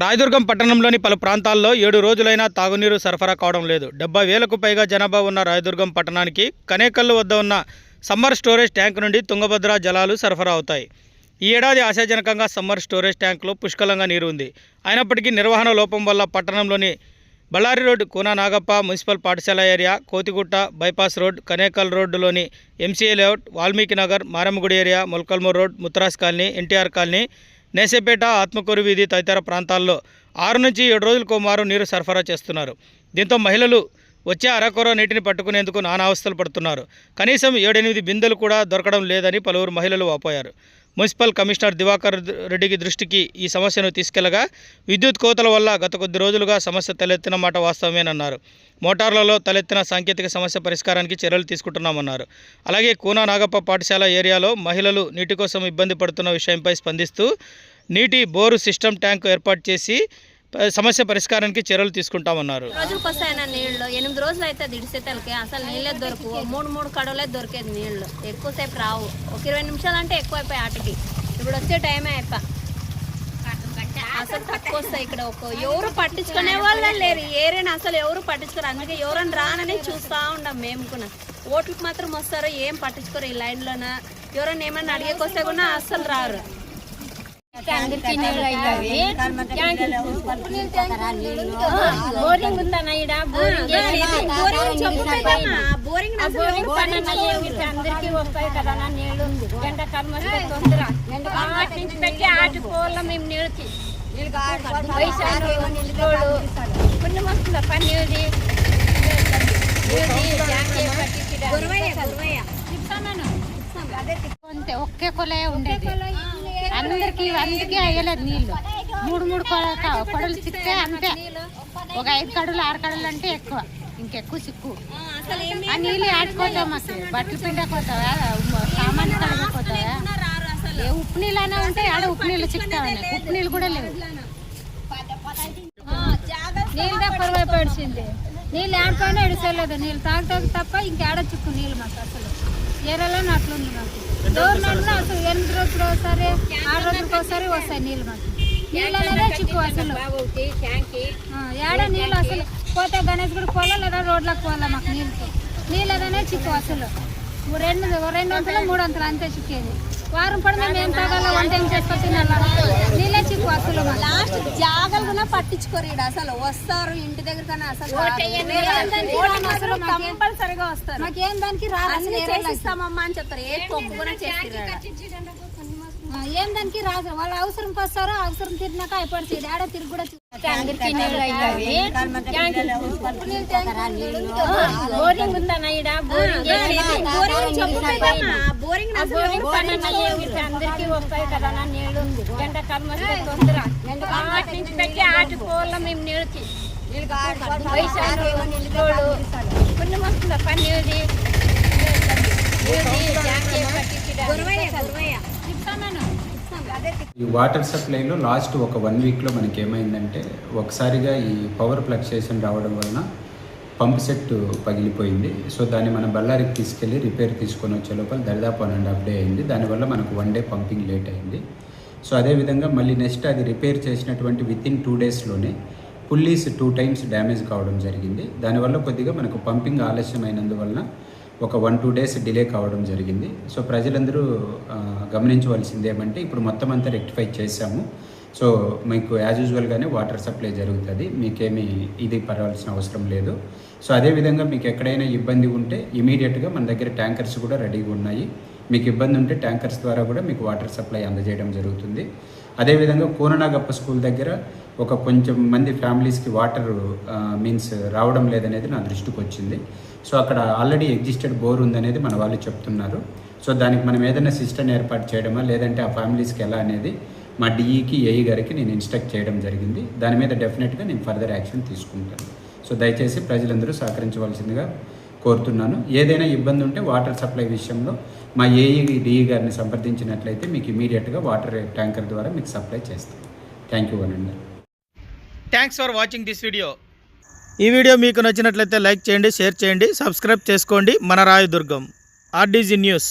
రాయదుర్గం పట్టణంలోని పలు ప్రాంతాల్లో ఏడు రోజులైనా తాగునీరు సరఫరా కావడం లేదు. డెబ్బై వేలకు పైగా జనాభా ఉన్న రాయదుర్గం పట్టణానికి కనేకల్లు వద్ద ఉన్న సమ్మర్ స్టోరేజ్ ట్యాంక్ నుండి తుంగభద్ర జలాలు సరఫరా అవుతాయి. ఈ ఏడాది ఆశాజనకంగా సమ్మర్ స్టోరేజ్ ట్యాంకులో పుష్కలంగా నీరు ఉంది అయినప్పటికీ నిర్వహణ లోపం వల్ల పట్టణంలోని బళ్ళారి రోడ్ కూనా నాగప్ప మున్సిపల్ పాఠశాల area Kothigutta bypass road Kanekal రోడ్డులోని MCA layout Valmiki Nagar మారమ్మగుడి area Molakalmuru road Mutras colony NTR colony Nesepeta Atmakur వీధి తదితర ప్రాంతాల్లో ఆరు నుంచి ఏడు రోజులకు మారు నీరు సరఫరా చేస్తున్నారు. దీంతో మహిళలు వచ్చే అరకొర నీటిని పట్టుకునేందుకు నానా అవస్థలు పడుతున్నారు. కనీసం ఏడెనిమిది బిందెలు కూడా దొరకడం లేదని పలువురు మహిళలు వాపోయారు. మున్సిపల్ కమిషనర్ దివాకర్ రెడ్డికి దృష్టికి ఈ సమస్యను తీసుకెళ్ళగా విద్యుత్ కోతల వల్ల గత కొద్ది రోజులుగా సమస్య తలెత్తిన మాట వాస్తవమేనన్నారు. మోటార్లలో తలెత్తిన సాంకేతిక సమస్య పరిష్కారానికి చర్యలు తీసుకుంటున్నామన్నారు. అలాగే కూనా నాగప్ప పాఠశాల ఏరియాలో మహిళలు నీటి కోసం ఇబ్బంది పడుతున్న విషయంపై స్పందిస్తూ నీటి బోరు సిస్టమ్ ట్యాంకు ఏర్పాటు చేసి సమస్య పరిష్కారానికి చర్యలు తీసుకుంటామన్నారు. రోజులకు వస్తాయన్న నీళ్ళు. ఎనిమిది రోజులు అయితే దిడిసేతలకి. అసలు నీళ్ళే దొరకవు. మూడు మూడు కడవలే దొరికేది నీళ్ళు. ఎక్కువసేపు రావు. ఒక ఇరవై నిమిషాలు అంటే ఎక్కువ అయిపోయి ఆటకి. ఇప్పుడు వచ్చే టైమే అయిపో. అసలు తక్కువ వస్తాయి ఇక్కడ. ఒక ఎవరు పట్టించుకునే వాళ్ళే లేరు. ఏరైనా అసలు ఎవరు పట్టించుకోరు. అందుకే ఎవరైనా రానని చూస్తా ఉండం మేము కూడా. ఓట్లకు మాత్రం వస్తారు. ఏం పట్టించుకోరు ఈ లైన్లోన. ఎవరైనా ఏమైనా అడిగేకొస్తే కూడా అస్సలు రారు. బోరింగ్ ఉందన్న ఈడ? బోరింగ్ బోరింగ్ బోరింగ్ పని అందరికి వస్తాయి కదా అన్న నీళ్ళు ఎండాకాలం వస్తే తొందర ఆటి నుంచి పెట్టి ఆటి పోల మేము నీళ్ళు తీ- వయసాను ముసలోళ్ళు పుణ్యం వస్తుందా? పని నీళ్ళది అంతే ఒకే కొలే ఉండేది. అందరికి అందరికీ అయ్యలేదు నీళ్ళు. మూడు మూడు కొడలు చిక్తే అంతే. ఒక ఐదు కడులు ఆరు కడులు అంటే ఎక్కువ. ఇంకెక్కువ సిక్కు ఆ నీళ్ళు ఆడుకోతాం అసలు. బట్టలు పిండకపోతావా సామాన్లు కడగకపోతావా ఏ ఉప్పు నీళ్ళు అనే ఉంటే ఆడ ఉప్పు నీళ్ళు చిక్తామని ఉప్పు నీళ్ళు కూడా లేవు. నీళ్ళ పొరవై పడిచింది నీళ్ళు ఆడిపోయినా ఎడిసేయలేదు నీళ్ళు తాగుతాకు తప్ప ఇంకేడ చిక్కు నీళ్ళు మాకు అసలు. ఏరియాలో అట్లుంది మాకు. గవర్నమెంట్లో అసలు ఎనిమిది రోజులు ఒకసారి ఆరు రోజులకు ఒకసారి వస్తాయి నీళ్ళు మాకు. నీళ్ళు అనేదే చిక్కు అసలు. ఏడ నీళ్ళు అసలు? పోతే గణేష్ గుడి పోలా లేదా రోడ్లకు పోలా మాకు నీళ్ళు? అదనే చిక్కు అసలు. రెండు రెండు వంతులు మూడు వంతులు అంతే చిక్కేది. వారం పడి మేము తాగాల వంట ఏం తినాలా? నీళ్ళే చిక్కు అసలు. లాస్ట్ జాగలు కూడా పట్టించుకోరు ఈడ అసలు. వస్తారు ఇంటి దగ్గర అసలు కంపల్సరిగా వస్తారు. మాకేం దానికి రాదు చేసిస్తామమ్మా అని చెప్తారు. ఏ తప్పు కూడా చేస్తారు ఆ, ఏం దానికి రాదు. వాళ్ళ అవసరంకి వస్తారో అవసరం తిరిగినాక అయిపోతుంది ఆడ తిరిగి కూడా బోరింగ్ ఉందన్న ఈడ. బోరింగ్ బోరింగ్ పని అందరికి వస్తాయి కదా అన్న నీళ్ళు ఎండాకాలం వస్తే తొందర ఆటి నుంచి పెట్టి ఆటి పోల మేము నీళ్ళు వస్తుందా? పని నీళ్ళది ఈ వాటర్ సప్లైలో లాస్ట్ ఒక వన్ వీక్లో మనకి ఏమైందంటే ఒకసారిగా ఈ పవర్ ఫ్లక్చుయేషన్ రావడం వలన పంప్ సెట్ పగిలిపోయింది. సో దాన్ని మనం బళ్ళారికి తీసుకెళ్ళి రిపేర్ తీసుకొని వచ్చే లోపల దరిదాపు వన్ అండ్ హాఫ్ డే అయింది. దానివల్ల మనకు వన్ డే పంపింగ్ లేట్ అయింది. సో అదేవిధంగా మళ్ళీ నెక్స్ట్ అది రిపేర్ చేసినటువంటి విత్ ఇన్ టూ డేస్లోనే పుల్లీస్ టూ టైమ్స్ డ్యామేజ్ కావడం జరిగింది. దానివల్ల కొద్దిగా మనకు పంపింగ్ ఆలస్యమైనందువలన ఒక వన్ టూ డేస్ డిలే కావడం జరిగింది. సో ప్రజలందరూ గమనించవలసింది ఏమంటే ఇప్పుడు మొత్తం అంతా రెక్టిఫై చేశాము. సో మీకు యాజ్ యూజువల్గానే వాటర్ సప్లై జరుగుతుంది. మీకేమీ ఇది పడవలసిన అవసరం లేదు. సో అదేవిధంగా మీకు ఎక్కడైనా ఇబ్బంది ఉంటే ఇమీడియట్గా మన దగ్గర ట్యాంకర్స్ కూడా రెడీగా ఉన్నాయి. మీకు ఇబ్బంది ఉంటే ట్యాంకర్స్ ద్వారా కూడా మీకు వాటర్ సప్లై అందజేయడం జరుగుతుంది. అదేవిధంగా కోననాగప్ప స్కూల్ దగ్గర ఒక కొంచెం మంది ఫ్యామిలీస్కి వాటర్ మీన్స్ రావడం లేదనేది నా దృష్టికి వచ్చింది. సో అక్కడ ఆల్రెడీ ఎగ్జిస్టెడ్ బోర్ ఉందనేది మన వాళ్ళు చెప్తున్నారు. సో దానికి మనం ఏదైనా సిస్టమ్ ఏర్పాటు చేయడమా లేదంటే ఆ ఫ్యామిలీస్కి ఎలా అనేది మా డిఈకి ఏఈ గారికి నేను ఇన్స్ట్రక్ట్ చేయడం జరిగింది. దాని మీద డెఫినెట్గా నేను ఫర్దర్ యాక్షన్ తీసుకుంటాను. సో దయచేసి ప్రజలందరూ సహకరించవలసిందిగా కోరుతున్నాను. ఏదైనా ఇబ్బంది ఉంటే వాటర్ సప్లై విషయంలో మా ఏఈ డిఈ గారిని సంప్రదించినట్లయితే మీకు ఇమీడియట్గా వాటర్ ట్యాంకర్ ద్వారా మీకు సప్లై చేస్తాం. థ్యాంక్ యూ అనండి thanks for watching this video ఈ వీడియో మీకు నచ్చినట్లయితే లైక్ చేయండి షేర్ చేయండి సబ్స్క్రైబ్ చేసుకోండి. మన రాయదుర్గం ఆర్డీజీ న్యూస్